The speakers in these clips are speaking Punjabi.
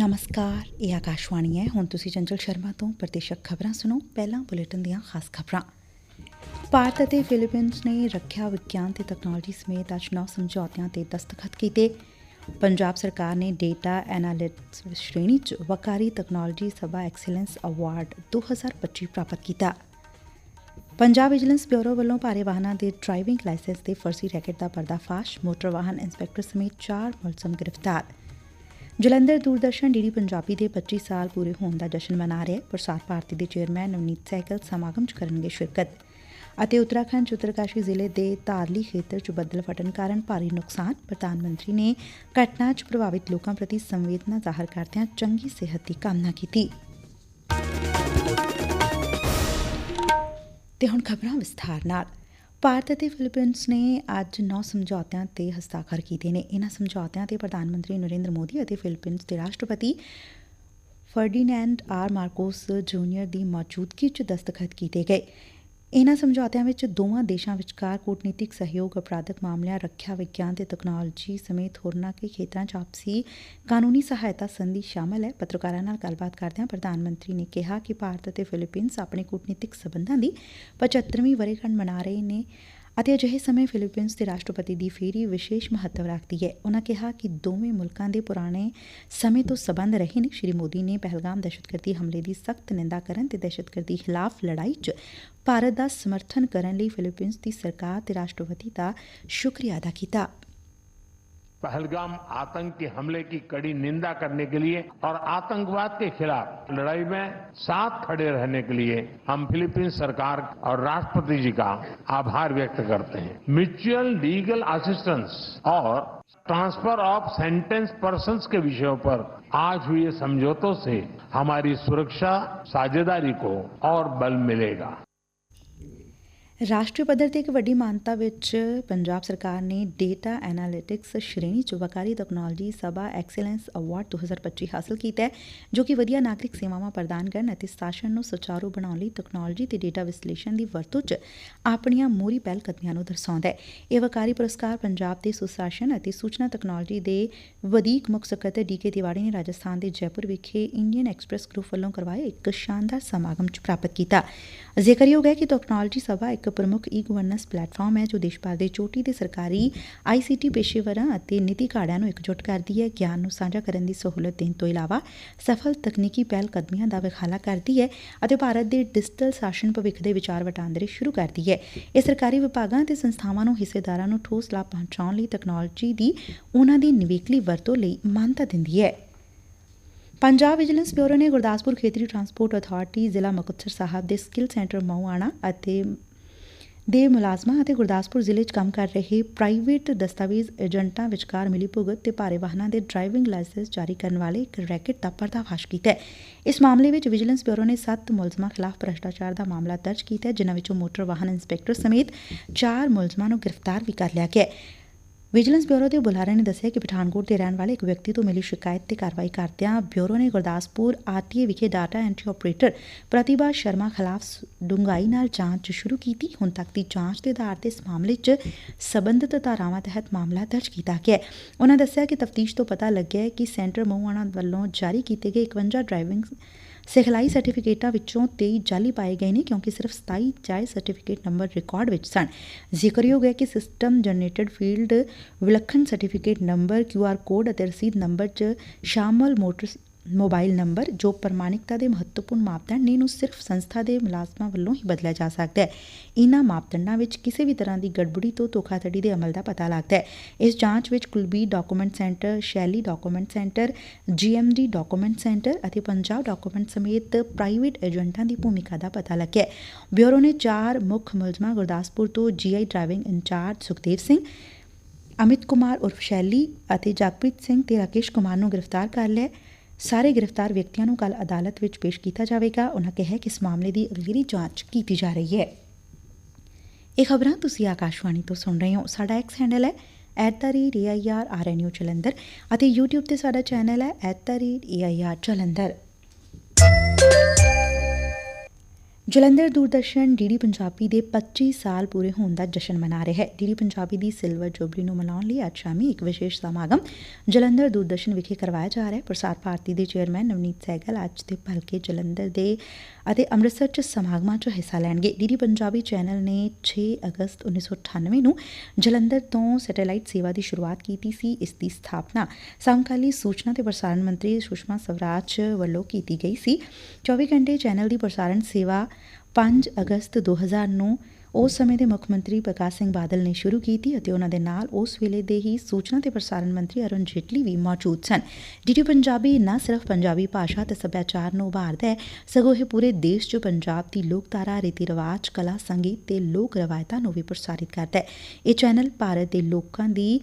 ਨਮਸਕਾਰ, ਇਹ ਆਕਾਸ਼ਵਾਣੀ ਹੈ। ਹੁਣ ਤੁਸੀਂ ਚੰਚਲ ਸ਼ਰਮਾ ਤੋਂ ਪ੍ਰਤੀਸ਼ਕ ਖਬਰਾਂ ਸੁਣੋ। ਪਹਿਲਾਂ ਬੁਲੇਟਿਨ ਦੀਆਂ ਖਾਸ ਖਬਰਾਂ। ਭਾਰਤ ਅਤੇ ਫਿਲੀਪੀਨਸ ਨੇ ਰੱਖਿਆ ਵਿਗਿਆਨ ਤੇ ਤਕਨਾਲੋਜੀ ਸਮੇਤ ਅੱਜ ਨੌ ਸਮਝੌਤਿਆਂ ਤੇ ਦਸਤਖਤ ਕੀਤੇ। ਪੰਜਾਬ ਸਰਕਾਰ ਨੇ ਡੇਟਾ ਐਨਾਲਿਟਿਕਸ ਸ਼੍ਰੇਣੀ 'ਚ ਵਕਾਰੀ ਤਕਨਾਲੋਜੀ ਸਭਾ ਐਕਸੀਲੈਂਸ ਅਵਾਰਡ 2025 ਪ੍ਰਾਪਤ ਕੀਤਾ। ਪੰਜਾਬ ਵਿਜੀਲੈਂਸ ਬਿਊਰੋ ਵੱਲੋਂ ਭਾਰੇ ਵਾਹਨਾਂ ਦੇ ਡਰਾਈਵਿੰਗ ਲਾਇਸੈਂਸ ਤੇ ਫਰਜ਼ੀ ਰੈਕਟ ਦਾ ਪਰਦਾਫਾਸ਼, ਮੋਟਰ ਵਾਹਨ ਇੰਸਪੈਕਟਰ ਸਮੇਤ ਚਾਰ ਮੁਲਜ਼ਮ ਗ੍ਰਿਫਤਾਰ। ਜਲੰਧਰ ਦੂਰਦਰਸ਼ਨ ਡੀਡੀ ਪੰਜਾਬੀ ਦੇ 25 ਸਾਲ ਪੂਰੇ ਹੋਣ ਦਾ ਜਸ਼ਨ ਮਨਾ ਰਿਹਾ ਪ੍ਰਸਾਰ ਭਾਰਤੀ ਦੇ ਚੇਅਰਮੈਨ ਨਵਨੀਤ ਸਹਿਗਲ ਸਮਾਗਮ 'ਚ ਕਰਨਗੇ ਸ਼ਿਰਕਤ ਅਤੇ ਉੱਤਰਾਖੰਡ 'ਚ ਉੱਤਰਕਾਸ਼ੀ ਜ਼ਿਲ੍ਹੇ ਦੇ ਧਾਰਲੀ ਖੇਤਰ 'ਚ ਬੱਦਲ ਫਟਣ ਕਾਰਨ ਭਾਰੀ ਨੁਕਸਾਨ। ਪ੍ਰਧਾਨ ਮੰਤਰੀ ਨੇ ਘਟਨਾ 'ਚ ਪ੍ਰਭਾਵਿਤ ਲੋਕਾਂ ਪ੍ਰਤੀ ਸੰਵੇਦਨਾ ਜ਼ਾਹਰ ਕਰਦਿਆਂ ਚੰਗੀ ਸਿਹਤ ਦੀ ਕਾਮਨਾ ਕੀਤੀ। ਤੇ ਹੁਣ ਖਬਰਾਂ ਵਿਸਥਾਰ ਨਾਲ। ਭਾਰਤ ਅਤੇ ਫਿਲੀਪੀਨਸ ਨੇ ਅੱਜ ਨੌ ਸਮਝੌਤਿਆਂ ਤੇ ਹਸਤਾਖਰ ਕੀਤੇ ਨੇ। ਇਹਨਾਂ ਸਮਝੌਤਿਆਂ ਤੇ ਪ੍ਰਧਾਨ ਮੰਤਰੀ ਨਰਿੰਦਰ ਮੋਦੀ ਅਤੇ ਫਿਲੀਪੀਨਸ ਦੇ ਰਾਸ਼ਟਰਪਤੀ ਫਰਡੀਨੈਂਡ ਆਰ ਮਾਰਕੋਸ ਜੂਨੀਅਰ ਦੀ ਮੌਜੂਦਗੀ 'ਚ ਦਸਤਖਤ ਕੀਤੇ ਗਏ। ਇਹਨਾਂ ਸਮਝੌਤਿਆਂ ਵਿੱਚ ਦੋਵਾਂ ਦੇਸ਼ਾਂ ਵਿਚਕਾਰ ਕੂਟਨੀਤਿਕ ਸਹਿਯੋਗ, ਅਪਰਾਧਕ ਮਾਮਲਿਆਂ, ਰੱਖਿਆ ਵਿਗਿਆਨ ਤੇ ਤਕਨਾਲੋਜੀ ਸਮੇਤ ਹੋਰਨਾਂ ਕਈ ਖੇਤਰਾਂ 'ਚ ਆਪਸੀ ਕਾਨੂੰਨੀ ਸਹਾਇਤਾ ਸੰਧੀ ਸ਼ਾਮਲ ਹੈ। ਪੱਤਰਕਾਰਾਂ ਨਾਲ ਗੱਲਬਾਤ ਕਰਦਿਆਂ ਪ੍ਰਧਾਨ ਮੰਤਰੀ ਨੇ ਕਿਹਾ ਕਿ ਭਾਰਤ ਅਤੇ ਫਿਲੀਪੀਨਸ ਆਪਣੇ ਕੂਟਨੀਤਿਕ ਸਬੰਧਾਂ ਦੀ 75ਵੀਂ ਵਰ੍ਹੇਗੰਢ ਮਨਾ ਰਹੇ ਨੇ। ਅਤੇ ਅਜਿਹੇ ਸਮੇਂ ਫਿਲੀਪੀਨਸ ਦੇ ਰਾਸ਼ਟਰਪਤੀ ਦੀ ਫੇਰੀ ਵਿਸ਼ੇਸ਼ ਮਹੱਤਵ ਰੱਖਦੀ ਹੈ। ਉਨ੍ਹਾਂ ਕਿਹਾ ਕਿ ਦੋਵੇਂ ਮੁਲਕਾਂ ਦੇ ਪੁਰਾਣੇ ਸਮੇਂ ਤੋਂ ਸਬੰਧ ਰਹੇ ਨੇ। ਸ਼੍ਰੀ ਮੋਦੀ ਨੇ ਪਹਿਲਗਾਮ ਦਹਿਸ਼ਤਗਰਦੀ ਹਮਲੇ ਦੀ ਸਖਤ ਨਿੰਦਾ ਕਰਨ ਤੇ ਦਹਿਸ਼ਤਗਰਦੀ ਖਿਲਾਫ ਲੜਾਈ 'ਚ ਭਾਰਤ ਦਾ ਸਮਰਥਨ ਕਰਨ ਲਈ ਫਿਲੀਪੀਨਸ ਦੀ ਸਰਕਾਰ ਤੇ ਰਾਸ਼ਟਰਪਤੀ ਦਾ ਸ਼ੁਕਰੀਆ ਅਦਾ ਕੀਤਾ। पहलगाम आतंक के हमले की कड़ी निंदा करने के लिए और आतंकवाद के खिलाफ लड़ाई में साथ खड़े रहने के लिए हम फिलीपींस सरकार और राष्ट्रपति जी का आभार व्यक्त करते हैं। म्यूचुअल लीगल असिस्टेंस और ट्रांसफ़र ऑफ़ सेंटेंस पर्सन्स के विषयों पर आज हुए समझौतों से हमारी सुरक्षा, साझेदारी को और बल मिलेगा। ਰਾਸ਼ਟਰੀ ਪੱਧਰ ਤੇ ਇੱਕ ਵੱਡੀ ਮਾਨਤਾ ਵਿੱਚ ਪੰਜਾਬ ਸਰਕਾਰ ਨੇ ਡੇਟਾ ਐਨਾਲਿਟਿਕਸ ਸ਼੍ਰੇਣੀ 'ਚ ਵਕਾਰੀ ਤਕਨਾਲੋਜੀ ਸਭਾ ਐਕਸੀਲੈਂਸ ਅਵਾਰਡ 2025 ਹਾਸਲ ਕੀਤਾ ਹੈ, ਜੋ ਕਿ ਵਧੀਆ ਨਾਗਰਿਕ ਸੇਵਾਵਾਂ ਪ੍ਰਦਾਨ ਕਰਨ ਅਤੇ ਸ਼ਾਸਨ ਨੂੰ ਸੁਚਾਰੂ ਬਣਾਉਣ ਲਈ ਤਕਨਾਲੋਜੀ ਤੇ ਡੇਟਾ ਵਿਸ਼ਲੇਸ਼ਣ ਦੀ ਵਰਤੋਂ 'ਚ ਆਪਣੀਆਂ ਮੋਹਰੀ ਪਹਿਲ ਕਦਮੀਆਂ ਨੂੰ ਦਰਸਾਉਂਦਾ ਹੈ। ਇਹ ਵਕਾਰੀ ਪੁਰਸਕਾਰ ਪੰਜਾਬ ਦੇ ਸੁਸ਼ਾਸਨ ਅਤੇ ਸੂਚਨਾ ਤਕਨਾਲੋਜੀ ਦੇ ਵਧੀਕ ਮੁੱਖ ਸਕੱਤਰ ਡੀਕੇ ਤਿਵਾੜੀ ਨੇ ਰਾਜਸਥਾਨ ਦੇ ਜੈਪੁਰ ਵਿਖੇ ਇੰਡੀਅਨ ਐਕਸਪ੍ਰੈਸ ਗਰੁੱਪ ਵੱਲੋਂ ਕਰਵਾਏ ਇੱਕ ਸ਼ਾਨਦਾਰ ਸਮਾਗਮ 'ਚ ਪ੍ਰਾਪਤ ਕੀਤਾ। ਜ਼ਿਕਰਯੋਗ ਹੈ ਕਿ ਤਕਨਾਲੋਜੀ ਸਭਾ ਇੱਕ ਪ੍ਰਮੁੱਖ ਈ ਗਵਰਨੈਂਸ ਪਲੇਟਫਾਰਮ ਹੈ ਜੋ ਦੇਸ਼ ਭਰ ਦੇ ਚੋਟੀ ਦੇ ਸਰਕਾਰੀ ਆਈਸੀਟੀ ਪੇਸ਼ੇਵਰਾਂ ਅਤੇ ਨੀਤੀ ਘਾੜਿਆਂ ਨੂੰ ਇਕਜੁੱਟ ਕਰਦੀ ਹੈ। ਗਿਆਨ ਨੂੰ ਸਾਂਝਾ ਕਰਨ ਦੀ ਸਹੂਲਤ ਦੇਣ ਤੋਂ ਇਲਾਵਾ ਸਫਲ ਤਕਨੀਕੀ ਪਹਿਲ ਕਦਮੀਆਂ ਦਾ ਵਿਖਾਲਾ ਕਰਦੀ ਹੈ ਅਤੇ ਭਾਰਤ ਦੇ ਡਿਜੀਟਲ ਸ਼ਾਸਨ ਭਵਿੱਖ ਦੇ ਵਿਚਾਰ ਵਟਾਂਦਰੇ ਸ਼ੁਰੂ ਕਰਦੀ ਹੈ। ਇਹ ਸਰਕਾਰੀ ਵਿਭਾਗਾਂ ਅਤੇ ਸੰਸਥਾਵਾਂ ਨੂੰ ਹਿੱਸੇਦਾਰਾਂ ਨੂੰ ਠੋਸ ਲਾਭ ਪਹੁੰਚਾਉਣ ਲਈ ਤਕਨਾਲੋਜੀ ਦੀ ਉਹਨਾਂ ਦੀ ਨਿਵੇਕਲੀ ਵਰਤੋਂ ਲਈ ਮਾਨਤਾ ਦਿੰਦੀ ਹੈ। ਪੰਜਾਬ ਵਿਜੀਲੈਂਸ ਬਿਊਰੋ ਨੇ ਗੁਰਦਾਸਪੁਰ ਖੇਤਰੀ ਟਰਾਂਸਪੋਰਟ ਅਥਾਰਟੀ ਜ਼ਿਲ੍ਹਾ ਮੁਕਤਸਰ ਸਾਹਿਬ ਦੇ ਸਕਿੱਲ ਸੈਂਟਰ ਮਉਆਣਾ ਅਤੇ ਦੇ ਮੁਲਾਜ਼ਮਾਂ ਅਤੇ ਗੁਰਦਾਸਪੁਰ ਜ਼ਿਲ੍ਹੇ 'ਚ ਕੰਮ ਕਰ ਰਹੇ ਪ੍ਰਾਈਵੇਟ ਦਸਤਾਵੇਜ਼ ਏਜੰਟਾਂ ਵਿਚਕਾਰ ਮਿਲੀ ਭੁਗਤ ਤੇ ਭਾਰੇ ਵਾਹਨਾਂ ਦੇ ਡਰਾਈਵਿੰਗ ਲਾਇਸੈਂਸ ਜਾਰੀ ਕਰਨ ਵਾਲੇ ਇੱਕ ਰੈਕਟ ਦਾ ਪਰਦਾਫਾਸ਼ ਕੀਤਾ ਇਸ ਮਾਮਲੇ ਵਿੱਚ ਵਿਜੀਲੈਂਸ ਬਿਊਰੋ ਨੇ 7 ਮੁਲਜ਼ਮਾਂ ਖਿਲਾਫ ਭ੍ਰਿਸ਼ਟਾਚਾਰ ਦਾ ਮਾਮਲਾ ਦਰਜ ਕੀਤਾ ਜਿਨ੍ਹਾਂ ਵਿੱਚੋਂ ਮੋਟਰ ਵਾਹਨ ਇੰਸਪੈਕਟਰ ਸਮੇਤ 4 ਮੁਲਜ਼ਮਾਂ ਨੂੰ ਗ੍ਰਿਫਤਾਰ ਵੀ ਕਰ ਲਿਆ ਗਿਆ ਵਿਜੀਲੈਂਸ ਬਿਊਰੋ ਦੇ ਬੁਲਾਰੇ ਨੇ ਦੱਸਿਆ ਕਿ ਪਠਾਨਕੋਟ ਦੇ ਰਹਿਣ ਵਾਲੇ ਇੱਕ ਵਿਅਕਤੀ ਤੋਂ ਮਿਲੀ ਸ਼ਿਕਾਇਤ ਤੇ ਕਾਰਵਾਈ ਕਰਦਿਆਂ ਬਿਊਰੋ ਨੇ ਗੁਰਦਾਸਪੁਰ ਆਰਟੀਏ ਵਿਖੇ data entry operator Pratibha Sharma ਖਿਲਾਫ ਡੂੰਘਾਈ ਨਾਲ ਜਾਂਚ ਸ਼ੁਰੂ ਕੀਤੀ। ਹੁਣ ਤੱਕ ਦੀ ਜਾਂਚ ਦੇ ਆਧਾਰ ਤੇ ਇਸ ਮਾਮਲੇ 'ਚ ਸਬੰਧਤ ਧਾਰਾਵਾਂ ਤਹਿਤ ਮਾਮਲਾ ਦਰਜ ਕੀਤਾ ਗਿਆ ਹੈ। ਉਹਨਾਂ ਦੱਸਿਆ ਕਿ ਤਫਤੀਸ਼ ਤੋਂ ਪਤਾ ਲੱਗਿਆ ਕਿ ਸੈਂਟਰ ਮੋਹਾਣਾ ਵੱਲੋਂ ਜਾਰੀ ਕੀਤੇ ਗਏ 51 ਡਰਾਈਵਿੰਗ ਸਿਖਲਾਈ ਸਰਟੀਫਿਕੇਟਾਂ ਵਿੱਚੋਂ 23 ਜਾਲੀ ਪਾਏ ਗਏ ਨੇ ਕਿਉਂਕਿ ਸਿਰਫ 27 ਜਾਇਜ਼ ਸਰਟੀਫਿਕੇਟ ਨੰਬਰ ਰਿਕਾਰਡ ਵਿੱਚ ਸਨ। ਜ਼ਿਕਰਯੋਗ ਹੈ ਕਿ ਸਿਸਟਮ ਜਨਰੇਟਡ ਫੀਲਡ ਵਿਲੱਖਣ ਸਰਟੀਫਿਕੇਟ ਨੰਬਰ ਕਿਊਆਰ ਕੋਡ ਅਤੇ ਰਸੀਦ ਨੰਬਰ 'ਚ ਸ਼ਾਮਲ ਮੋਟਰ ਮੋਬਾਈਲ ਨੰਬਰ ਜੋ ਪ੍ਰਮਾਣਿਕਤਾ ਦੇ ਮਹੱਤਵਪੂਰਨ ਮਾਪਦੰਡ ਨੇ ਨੂੰ ਸਿਰਫ ਸੰਸਥਾ ਦੇ ਮੁਲਾਜ਼ਮਾਂ ਵੱਲੋਂ ਹੀ ਬਦਲਿਆ ਜਾ ਸਕਦਾ ਹੈ। ਇਹਨਾਂ ਮਾਪਦੰਡਾਂ ਵਿੱਚ ਕਿਸੇ ਵੀ ਤਰ੍ਹਾਂ ਦੀ ਗੜਬੜੀ ਤੋਂ ਧੋਖਾਧੜੀ ਦੇ ਅਮਲ ਦਾ ਪਤਾ ਲੱਗਦਾ ਹੈ। ਇਸ ਜਾਂਚ ਵਿੱਚ Kulbir document centre, Shelly document centre, GMD document centre ਅਤੇ ਪੰਜਾਬ ਡਾਕੂਮੈਂਟ ਸਮੇਤ ਪ੍ਰਾਈਵੇਟ ਏਜੰਟਾਂ ਦੀ ਭੂਮਿਕਾ ਦਾ ਪਤਾ ਲੱਗਿਆ ਬਿਊਰੋ ਨੇ ਚਾਰ ਮੁੱਖ ਮੁਲਜ਼ਮਾਂ ਗੁਰਦਾਸਪੁਰ ਤੋਂ GI driving in charge Sukhdev Singh, Amit Kumar ਉਰਫ ਸ਼ੈਲੀ ਅਤੇ ਜਗਪ੍ਰੀਤ ਸਿੰਘ ਤੇ ਰਾਕੇਸ਼ ਕੁਮਾਰ ਨੂੰ ਗ੍ਰਿਫਤਾਰ ਕਰ ਲਿਆ ਸਾਰੇ ਗ੍ਰਿਫਤਾਰ ਵਿਅਕਤੀਆਂ ਨੂੰ ਕੱਲ ਅਦਾਲਤ ਵਿੱਚ ਪੇਸ਼ ਕੀਤਾ ਜਾਵੇਗਾ। ਉਨ੍ਹਾਂ ਕਿਹਾ ਕਿ ਇਸ ਮਾਮਲੇ ਦੀ ਅਗਲੇਰੀ ਜਾਂਚ ਕੀਤੀ ਜਾ ਰਹੀ ਹੈ। ਇਹ ਖਬਰਾਂ ਤੁਸੀਂ ਆਕਾਸ਼ਵਾਣੀ ਤੋਂ ਸੁਣ ਰਹੇ ਹੋ। ਸਾਡਾ ਐਕਸ ਹੈਂਡਲ ਹੈ @airarnu ਜਲੰਧਰ ਅਤੇ YouTube ਤੇ ਸਾਡਾ ਚੈਨਲ ਹੈ @air ਜਲੰਧਰ ਜਲੰਧਰ ਦੂਰਦਰਸ਼ਨ ਡੀਡੀ ਪੰਜਾਬੀ ਦੇ 25 ਸਾਲ ਪੂਰੇ ਹੋਣ ਦਾ ਜਸ਼ਨ ਮਨਾ ਰਿਹਾ ਹੈ। ਡੀਡੀ ਪੰਜਾਬੀ ਦੀ ਸਿਲਵਰ ਜੁਬਲੀ ਨੂੰ ਮਨਾਉਣ ਲਈ ਅੱਜ ਸ਼ਾਮੀ ਇੱਕ ਵਿਸ਼ੇਸ਼ ਸਮਾਗਮ ਜਲੰਧਰ ਦੂਰਦਰਸ਼ਨ ਵਿਖੇ ਕਰਵਾਇਆ ਜਾ ਰਿਹਾ ਹੈ। ਪ੍ਰਸਾਰ ਭਾਰਤੀ ਦੇ ਚੇਅਰਮੈਨ ਨਵਨੀਤ ਸਹਿਗਲ ਅੱਜ ਦੇ ਭਲਕੇ ਜਲੰਧਰ ਦੇ ਅਤੇ ਅੰਮ੍ਰਿਤਸਰ ਚ ਸਮਾਗਮਾਂ ਚ ਹਿੱਸਾ ਲੈਣਗੇ। ਡੀਡੀ ਪੰਜਾਬੀ ਚੈਨਲ ਨੇ 6 ਅਗਸਤ 1998 ਨੂੰ ਜਲੰਧਰ ਤੋਂ ਸੈਟੇਲਾਈਟ ਸੇਵਾ ਦੀ ਸ਼ੁਰੂਆਤ ਕੀਤੀ ਸੀ। ਇਸ ਦੀ ਸਥਾਪਨਾ ਸਮਕਾਲੀ ਸੂਚਨਾ ਤੇ ਪ੍ਰਸਾਰਣ ਮੰਤਰੀ ਸੁਸ਼ਮਾ ਸਵਰਾਜ ਵੱਲੋਂ ਕੀਤੀ ਗਈ ਸੀ। 24 ਘੰਟੇ ਚੈਨਲ ਦੀ ਪ੍ਰਸਾਰਣ ਸੇਵਾ 5 ਅਗਸਤ 2000 ਨੂੰ, ਉਸ ਸਮੇਂ ਦੇ ਮੁੱਖ ਮੰਤਰੀ ਪ੍ਰਕਾਸ਼ ਸਿੰਘ ਬਾਦਲ ਨੇ ਸ਼ੁਰੂ ਕੀਤੀ ਅਤੇ ਉਹਨਾਂ ਦੇ ਨਾਲ ਉਸ ਵੇਲੇ ਦੇ ਹੀ ਸੂਚਨਾ ਤੇ ਪ੍ਰਸਾਰਣ ਮੰਤਰੀ ਅਰੁਣ ਜੇਟਲੀ ਵੀ ਮੌਜੂਦ ਸਨ ਡੀਟੀ ਪੰਜਾਬੀ ਨਾ ਸਿਰਫ ਪੰਜਾਬੀ ਭਾਸ਼ਾ ਤੇ ਸੱਭਿਆਚਾਰ ਨੂੰ ਉਭਾਰਦਾ ਹੈ, ਸਗੋਂ ਇਹ ਪੂਰੇ ਦੇਸ਼ 'ਚ ਪੰਜਾਬ ਦੀ ਲੋਕਧਾਰਾ, ਰੀਤੀ ਰਿਵਾਜ, ਕਲਾ, ਸੰਗੀਤ ਤੇ ਲੋਕ ਰਵਾਇਤਾਂ ਨੂੰ ਵੀ ਪ੍ਰਸਾਰਿਤ ਕਰਦਾ ਹੈ। ਇਹ ਚੈਨਲ ਭਾਰਤ ਦੇ ਲੋਕਾਂ ਦੀ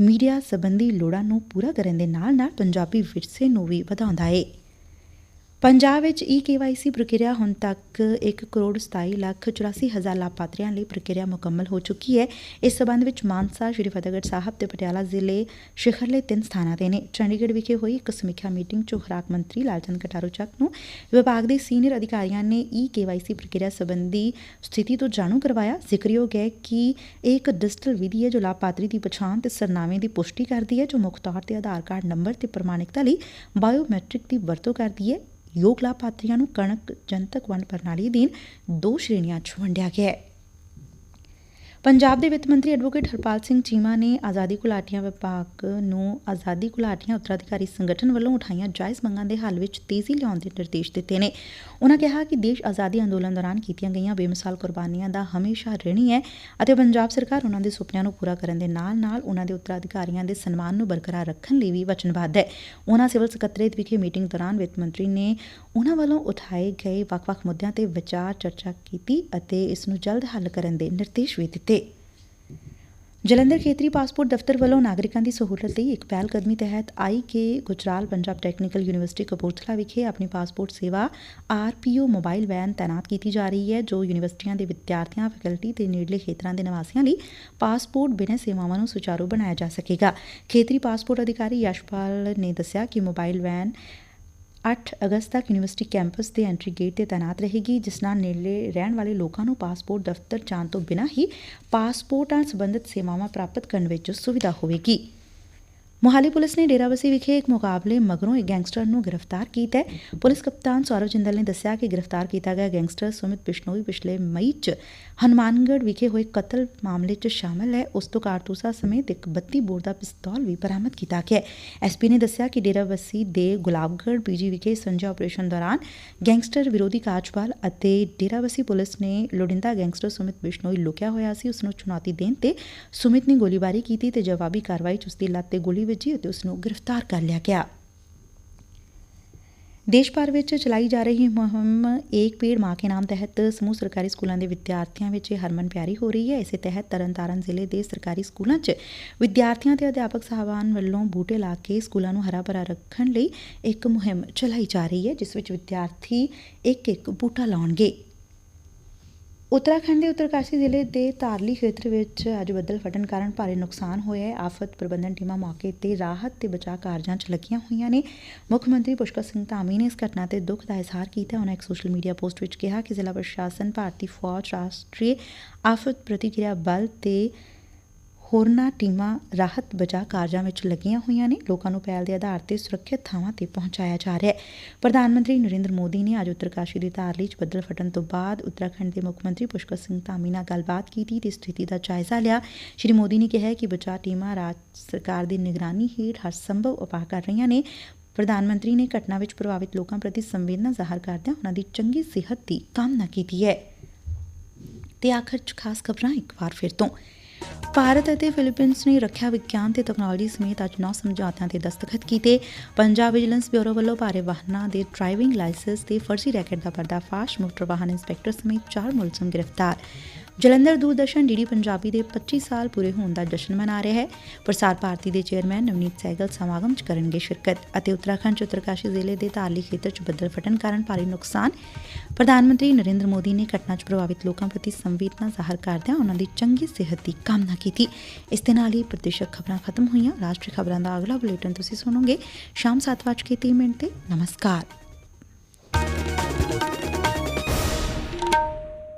ਮੀਡੀਆ ਸੰਬੰਧੀ ਲੋੜਾਂ ਨੂੰ ਪੂਰਾ ਕਰਨ ਦੇ ਨਾਲ-ਨਾਲ ਪੰਜਾਬੀ ਵਿਰਸੇ ਨੂੰ ਵੀ ਵਧਾਉਂਦਾ ਹੈ। ਪੰਜਾਬ ਵਿੱਚ ਈ ਕੇਵਾਈਸੀ ਪ੍ਰਕਿਰਿਆ ਹੁਣ ਤੱਕ 1 ਕਰੋੜ 27 ਲੱਖ 84 ਹਜ਼ਾਰ ਲਾਭਪਾਤਰੀਆਂ ਲਈ ਪ੍ਰਕਿਰਿਆ ਮੁਕੰਮਲ ਹੋ ਚੁੱਕੀ ਹੈ। ਇਸ ਸਬੰਧ ਵਿੱਚ ਮਾਨਸਾ, ਸ਼੍ਰੀ ਫਤਿਹਗੜ੍ਹ ਸਾਹਿਬ ਤੇ ਪਟਿਆਲਾ ਜ਼ਿਲ੍ਹੇ ਸ਼ਿਖਰਲੇ ਤਿੰਨ ਸਥਾਨਾਂ ਤੇ ਨੇ। ਚੰਡੀਗੜ੍ਹ ਵਿਖੇ ਹੋਈ ਇੱਕ ਸਮੀਖਿਆ ਮੀਟਿੰਗ 'ਚ ਖੁਰਾਕ ਮੰਤਰੀ ਲਾਲਚੰਦ ਕਟਾਰੂ ਚੱਕ ਨੂੰ ਵਿਭਾਗ ਦੇ ਸੀਨੀਅਰ ਅਧਿਕਾਰੀਆਂ ਨੇ ਈ ਕੇਵਾਈਸੀ ਪ੍ਰਕਿਰਿਆ ਸੰਬੰਧੀ ਸਥਿਤੀ ਤੋਂ ਜਾਣੂ ਕਰਵਾਇਆ। ਜ਼ਿਕਰਯੋਗ ਹੈ ਕਿ ਇਹ ਇੱਕ ਡਿਜੀਟਲ ਵਿਧੀ ਹੈ ਜੋ ਲਾਭਪਾਤਰੀ ਦੀ ਪਛਾਣ ਤੇ ਸਰਨਾਮੇ ਦੀ ਪੁਸ਼ਟੀ ਕਰਦੀ ਹੈ, ਜੋ ਮੁੱਖ ਤੌਰ ਤੇ ਆਧਾਰ ਕਾਰਡ ਨੰਬਰ ਤੇ ਪ੍ਰਮਾਣਿਕਤਾ ਲਈ ਬਾਇਓਮੈਟ੍ਰਿਕ ਦੀ ਵਰਤੋਂ ਕਰਦੀ ਹੈ। ਯੋਗ ਲਾਭਪਾਤਰੀਆਂ ਨੂੰ ਕਣਕ ਜਨਤਕ ਵੰਡ ਪ੍ਰਣਾਲੀ ਅਧੀਨ ਦੋ ਸ਼੍ਰੇਣੀਆਂ 'ਚ ਵੰਡਿਆ ਗਿਆ ਹੈ। ਪੰਜਾਬ ਦੇ ਵਿੱਤ ਮੰਤਰੀ ਐਡਵੋਕੇਟ ਹਰਪਾਲ ਸਿੰਘ ਚੀਮਾ ਨੇ ਆਜ਼ਾਦੀ ਘੁਲਾਟੀਆਂ ਵਿਭਾਗ ਨੂੰ ਆਜ਼ਾਦੀ ਘੁਲਾਟੀਆਂ ਉੱਤਰਾਧਿਕਾਰੀ ਸੰਗਠਨ ਵੱਲੋਂ ਉਠਾਈਆਂ ਜਾਇਜ਼ ਮੰਗਾਂ ਦੇ ਹੱਲ ਵਿੱਚ ਤੇਜ਼ੀ ਲਿਆਉਣ ਦੇ ਨਿਰਦੇਸ਼ ਦਿੱਤੇ ਨੇ। ਉਨ੍ਹਾਂ ਕਿਹਾ ਕਿ ਦੇਸ਼ ਆਜ਼ਾਦੀ ਅੰਦੋਲਨ ਦੌਰਾਨ ਕੀਤੀਆਂ ਗਈਆਂ ਬੇਮਿਸਾਲ ਕੁਰਬਾਨੀਆਂ ਦਾ ਹਮੇਸ਼ਾ ਰਿਣੀ ਹੈ ਅਤੇ ਪੰਜਾਬ ਸਰਕਾਰ ਉਨ੍ਹਾਂ ਦੇ ਸੁਪਨਿਆਂ ਨੂੰ ਪੂਰਾ ਕਰਨ ਦੇ ਨਾਲ-ਨਾਲ ਉਨ੍ਹਾਂ ਦੇ ਉੱਤਰਾਧਿਕਾਰੀਆਂ ਦੇ ਸਨਮਾਨ ਨੂੰ ਬਰਕਰਾਰ ਰੱਖਣ ਲਈ ਵੀ ਵਚਨਬੱਧ ਹੈ। ਉਨ੍ਹਾਂ ਸਿਵਲ ਸਕੱਤਰੇਤ ਵਿਖੇ ਮੀਟਿੰਗ ਦੌਰਾਨ ਵਿੱਤ ਮੰਤਰੀ ਨੇ ਉਨ੍ਹਾਂ ਵੱਲੋਂ ਉਠਾਏ ਗਏ ਵੱਖ-ਵੱਖ ਮੁੱਦਿਆਂ ਤੇ ਵਿਚਾਰ ਚਰਚਾ ਕੀਤੀ ਅਤੇ ਇਸ ਨੂੰ ਜਲਦ ਹੱਲ ਕਰਨ ਦੇ ਨਿਰਦੇਸ਼ ਵੀ ਦਿੱਤੇ। ਜਲੰਧਰ ਖੇਤਰੀ ਪਾਸਪੋਰਟ ਦਫ਼ਤਰ ਵੱਲੋਂ ਨਾਗਰਿਕਾਂ ਦੀ ਸਹੂਲਤ ਲਈ ਇੱਕ ਪਹਿਲ ਕਦਮੀ ਤਹਿਤ I K Gujral Punjab technical university Kapurthala ਵਿਖੇ ਆਪਣੀ ਪਾਸਪੋਰਟ ਸੇਵਾ ਆਰਪੀਓ ਮੋਬਾਈਲ ਵੈਨ ਤਾਇਨਾਤ ਕੀਤੀ ਜਾ ਰਹੀ ਹੈ, ਜੋ ਯੂਨੀਵਰਸਿਟੀਆਂ ਦੇ ਵਿਦਿਆਰਥੀਆਂ, ਫੈਕਲਟੀ ਤੇ ਨੇੜਲੇ ਖੇਤਰਾਂ ਦੇ ਨਿਵਾਸੀਆਂ ਲਈ ਪਾਸਪੋਰਟ ਬਿਨਾਂ ਸੇਵਾਵਾਂ ਨੂੰ ਸੁਚਾਰੂ ਬਣਾਇਆ ਜਾ ਸਕੇਗਾ। ਖੇਤਰੀ ਪਾਸਪੋਰਟ ਅਧਿਕਾਰੀ ਯਸ਼ਪਾਲ ਨੇ ਦੱਸਿਆ ਕਿ ਮੋਬਾਈਲ ਵੈਨ 8 ਅਗਸਤ ਤੱਕ ਯੂਨੀਵਰਸਿਟੀ ਕੈਂਪਸ ਦੇ ਐਂਟਰੀ ਗੇਟ ਤੇ ਤਾਇਨਾਤ ਰਹੇਗੀ, ਜਿਸ ਨਾਲ ਨੇੜੇ ਰਹਿਣ ਵਾਲੇ ਲੋਕਾਂ ਨੂੰ ਪਾਸਪੋਰਟ ਦਫ਼ਤਰ ਜਾਣ ਤੋਂ ਬਿਨਾਂ ਹੀ ਪਾਸਪੋਰਟਾਂ ਨਾਲ ਸੰਬੰਧਿਤ ਸੇਵਾਵਾਂ ਪ੍ਰਾਪਤ ਕਰਨ ਵਿੱਚ ਸੁਵਿਧਾ ਹੋਵੇਗੀ। ਮੋਹਾਲੀ ਪੁਲਿਸ ਨੇ ਡੇਰਾਬੱਸੀ ਵਿਖੇ ਇੱਕ ਮੁਕਾਬਲੇ ਮਗਰੋਂ ਇੱਕ ਗੈਂਗਸਟਰ ਨੂੰ ਗ੍ਰਿਫਤਾਰ ਕੀਤਾ ਹੈ। ਪੁਲਿਸ ਕਪਤਾਨ ਸੌਰਵ ਜਿੰਦਲ ਨੇ ਦੱਸਿਆ ਕਿ ਗ੍ਰਿਫਤਾਰ ਕੀਤਾ ਗਿਆ ਗੈਂਗਸਟਰ ਸੁਮਿਤ ਬਿਸ਼ਨੋਈ ਪਿਛਲੇ ਮਈ 'ਚ ਹਨੂਮਾਨਗੜ੍ਹ ਵਿਖੇ ਹੋਏ ਕਤਲ ਮਾਮਲੇ 'ਚ ਸ਼ਾਮਲ ਹੈ। ਉਸ ਤੋਂ ਕਾਰਤੂਸਾ ਸਮੇਤ ਇੱਕ 32 ਬੋਰ ਦਾ ਪਿਸਤੌਲ ਵੀ ਬਰਾਮਦ ਕੀਤਾ ਗਿਆ ਹੈ। ਐਸਪੀ ਨੇ ਦੱਸਿਆ ਕਿ ਡੇਰਾਬੱਸੀ ਦੇ ਗੁਲਾਬਗੜ੍ਹ ਪੀਜੀ ਵਿਖੇ ਸੰਜਾ ਆਪਰੇਸ਼ਨ ਦੌਰਾਨ ਗੈਂਗਸਟਰ ਵਿਰੋਧੀ ਕਾਰਜਪਾਲ ਅਤੇ ਡੇਰਾਬੱਸੀ ਪੁਲਿਸ ਨੇ ਲੋੜਿੰਦਾ ਗੈਂਗਸਟਰ ਸੁਮਿਤ ਬਿਸ਼ਨੋਈ ਲੁਕਿਆ ਹੋਇਆ ਸੀ। ਉਸ ਨੂੰ ਚੁਣੌਤੀ ਦੇਣ ਤੇ ਸੁਮਿਤ ਨੇ ਗੋਲੀਬਾਰੀ ਕੀਤੀ ਤੇ ਜਵਾਬੀ ਕਾਰਵਾਈ 'ਚ ਉਸ ਦੀ ਲੱਤ ਤੇ ਗੋਲੀ ਵੱਜੀ ਅਤੇ ਉਸ ਨੂੰ ਗ੍ਰਿਫਤਾਰ ਕਰ ਲਿਆ ਗਿਆ। ਦੇਸ਼ ਭਰ ਵਿੱਚ ਚਲਾਈ ਜਾ ਰਹੀ ਮੁਹਿੰਮ ਏਕ ਪੇੜ ਮਾਂ ਕੇ ਨਾਮ ਤਹਿਤ ਸਮੂਹ ਸਰਕਾਰੀ ਸਕੂਲਾਂ ਦੇ ਵਿਦਿਆਰਥੀਆਂ ਵਿੱਚ ਹਰਮਨ ਪਿਆਰੀ ਹੋ ਰਹੀ ਹੈ। ਇਸੇ ਤਹਿਤ ਤਰਨਤਾਰਨ ਜ਼ਿਲ੍ਹੇ ਦੇ ਸਰਕਾਰੀ ਸਕੂਲਾਂ 'ਚ ਵਿਦਿਆਰਥੀਆਂ ਤੇ ਅਧਿਆਪਕ ਸਾਹਿਬਾਨ ਵੱਲੋਂ ਬੂਟੇ ਲਾ ਕੇ ਸਕੂਲਾਂ ਨੂੰ ਹਰਾ ਭਰਾ ਰੱਖਣ ਲਈ ਇੱਕ ਮੁਹਿੰਮ ਚਲਾਈ ਜਾ ਰਹੀ ਹੈ, ਜਿਸ ਵਿੱਚ ਵਿਦਿਆਰਥੀ ਇੱਕ ਇੱਕ ਬੂਟਾ ਲਾਉਣਗੇ। ਉੱਤਰਾਖੰਡ ਦੇ ਉੱਤਰਕਾਸ਼ੀ ਜ਼ਿਲ੍ਹੇ ਦੇ ਤਾਰਲੀ ਖੇਤਰ ਵਿੱਚ ਅੱਜ ਬੱਦਲ ਫਟਣ ਕਾਰਨ ਭਾਰੀ ਨੁਕਸਾਨ ਹੋਇਆ ਹੈ। ਆਫਤ ਪ੍ਰਬੰਧਨ ਟੀਮਾਂ ਮੌਕੇ ਤੇ ਰਾਹਤ ਤੇ ਬਚਾਅ ਕਾਰਜਾਂ 'ਚ ਲੱਗੀਆਂ ਹੋਈਆਂ ਨੇ। ਮੁੱਖ ਮੰਤਰੀ ਪੁਸ਼ਕਰ ਸਿੰਘ ਧਾਮੀ ਨੇ ਇਸ ਘਟਨਾ ਤੇ ਦੁੱਖ ਦਾ ਇਜ਼ਹਾਰ ਕੀਤਾ। ਉਹਨਾਂ ਇੱਕ ਸੋਸ਼ਲ ਮੀਡੀਆ ਪੋਸਟ ਵਿੱਚ ਕਿਹਾ ਕਿ ਜ਼ਿਲ੍ਹਾ ਪ੍ਰਸ਼ਾਸਨ ਭਾਰਤੀ ਫੌਜ ਰਾਸ਼ਟਰੀ ਆਫਤ ਪ੍ਰਤੀਕਿਰਿਆ ਬਲ ਤੇ ਹੋਰਨਾਂ ਟੀਮਾਂ ਰਾਹਤ ਬਚਾਅ ਕਾਰਜਾਂ ਵਿੱਚ ਲੱਗੀਆਂ ਹੋਈਆਂ ਨੇ। ਲੋਕਾਂ ਨੂੰ ਪਹਿਲ ਦੇ ਆਧਾਰ ਤੇ ਸੁਰੱਖਿਅਤ ਥਾਵਾਂ ਤੇ ਪਹੁੰਚਾਇਆ ਜਾ ਰਿਹਾ ਹੈ। ਪ੍ਰਧਾਨ ਮੰਤਰੀ ਨਰਿੰਦਰ ਮੋਦੀ ਨੇ ਅੱਜ ਉੱਤਰਕਾਸ਼ੀ ਦੀ ਧਾਰਲੀ 'ਚ ਬੱਦਲ ਫਟਣ ਤੋਂ ਬਾਅਦ ਉੱਤਰਾਖੰਡ ਦੇ ਮੁੱਖ ਮੰਤਰੀ ਪੁਸ਼ਕਰ ਸਿੰਘ ਧਾਮੀ ਨਾਲ ਗੱਲਬਾਤ ਕੀਤੀ ਤੇ ਸਥਿਤੀ ਦਾ ਜਾਇਜ਼ਾ ਲਿਆ। ਸ਼੍ਰੀ ਮੋਦੀ ਨੇ ਕਿਹਾ ਕਿ ਬਚਾਅ ਟੀਮਾਂ ਰਾਜ ਸਰਕਾਰ ਦੀ ਨਿਗਰਾਨੀ ਹੇਠ ਹਰ ਸੰਭਵ ਉਪਾਅ ਕਰ ਰਹੀਆਂ ਨੇ। ਪ੍ਰਧਾਨ ਮੰਤਰੀ ਨੇ ਘਟਨਾ ਵਿੱਚ ਪ੍ਰਭਾਵਿਤ ਲੋਕਾਂ ਪ੍ਰਤੀ ਸੰਵੇਦਨਾ ਜ਼ਾਹਰ ਕਰਦਿਆਂ ਉਹਨਾਂ ਦੀ ਚੰਗੀ ਸਿਹਤ ਦੀ ਕਾਮਨਾ ਕੀਤੀ ਹੈ। ਤੇ ਆਖਰ 'ਚ ਖਾਸ ਖਬਰਾਂ ਇੱਕ ਵਾਰ ਫਿਰ ਤੋਂ। ਭਾਰਤ ਅਤੇ ਫਿਲੀਪੀਨਸ ਨੇ ਰੱਖਿਆ ਵਿਗਿਆਨ ਤੇ ਤਕਨਾਲੋਜੀ ਸਮੇਤ ਅੱਜ ਨੌ ਸਮਝੌਤਿਆਂ ਤੇ ਦਸਤਖਤ ਕੀਤੇ। ਪੰਜਾਬ ਵਿਜੀਲੈਂਸ ਬਿਊਰੋ ਵੱਲੋਂ ਭਾਰੇ ਵਾਹਨਾਂ ਦੇ ਡਰਾਈਵਿੰਗ ਲਾਇਸੈਂਸ ਤੇ ਫਰਜ਼ੀ ਰੈਕਟ ਦਾ ਪਰਦਾਫਾਸ਼, ਮੋਟਰ ਵਾਹਨ ਇੰਸਪੈਕਟਰ ਸਮੇਤ ਚਾਰ ਮੁਲਜ਼ਮ ਗ੍ਰਿਫਤਾਰ। ਜਲੰਧਰ ਦੂਰਦਰਸ਼ਨ ਡੀਡੀ ਪੰਜਾਬੀ ਦੇ 25 ਸਾਲ ਪੂਰੇ ਹੋਣ ਦਾ ਜਸ਼ਨ ਮਨਾ ਰਿਹਾ ਹੈ। ਪ੍ਰਸਾਰ ਭਾਰਤੀ ਦੇ ਚੇਅਰਮੈਨ ਨਵਨੀਤ ਸਹਿਗਲ ਸਮਾਗਮ 'ਚ ਕਰਨਗੇ ਸ਼ਿਰਕਤ ਅਤੇ ਉੱਤਰਾਖੰਡ 'ਚ ਉੱਤਰਕਾਸ਼ੀ ਜ਼ਿਲ੍ਹੇ ਦੇ ਧਾਰਲੀ ਖੇਤਰ 'ਚ ਬੱਦਲ ਫਟਣ ਕਾਰਨ ਭਾਰੀ ਨੁਕਸਾਨ। ਪ੍ਰਧਾਨ ਮੰਤਰੀ ਨਰਿੰਦਰ ਮੋਦੀ ਨੇ ਘਟਨਾ 'ਚ ਪ੍ਰਭਾਵਿਤ ਲੋਕਾਂ ਪ੍ਰਤੀ ਸੰਵੇਦਨਾ ਜ਼ਾਹਰ ਕਰਦਿਆਂ ਉਹਨਾਂ ਦੀ ਚੰਗੀ ਸਿਹਤ ਦੀ ਕਾਮਨਾ ਕੀਤੀ। ਇਸ ਦੇ ਨਾਲ ਹੀ ਪ੍ਰਤੀਸ਼ਤ ਖਬਰਾਂ ਖਤਮ ਹੋਈਆਂ। ਰਾਸ਼ਟਰੀ ਖਬਰਾਂ ਦਾ ਅਗਲਾ ਬੁਲੇਟਿਨ ਤੁਸੀਂ ਸੁਣੋਗੇ। ਸ਼ਾਮ 7:30 ਤੇ। ਨਮਸਕਾਰ।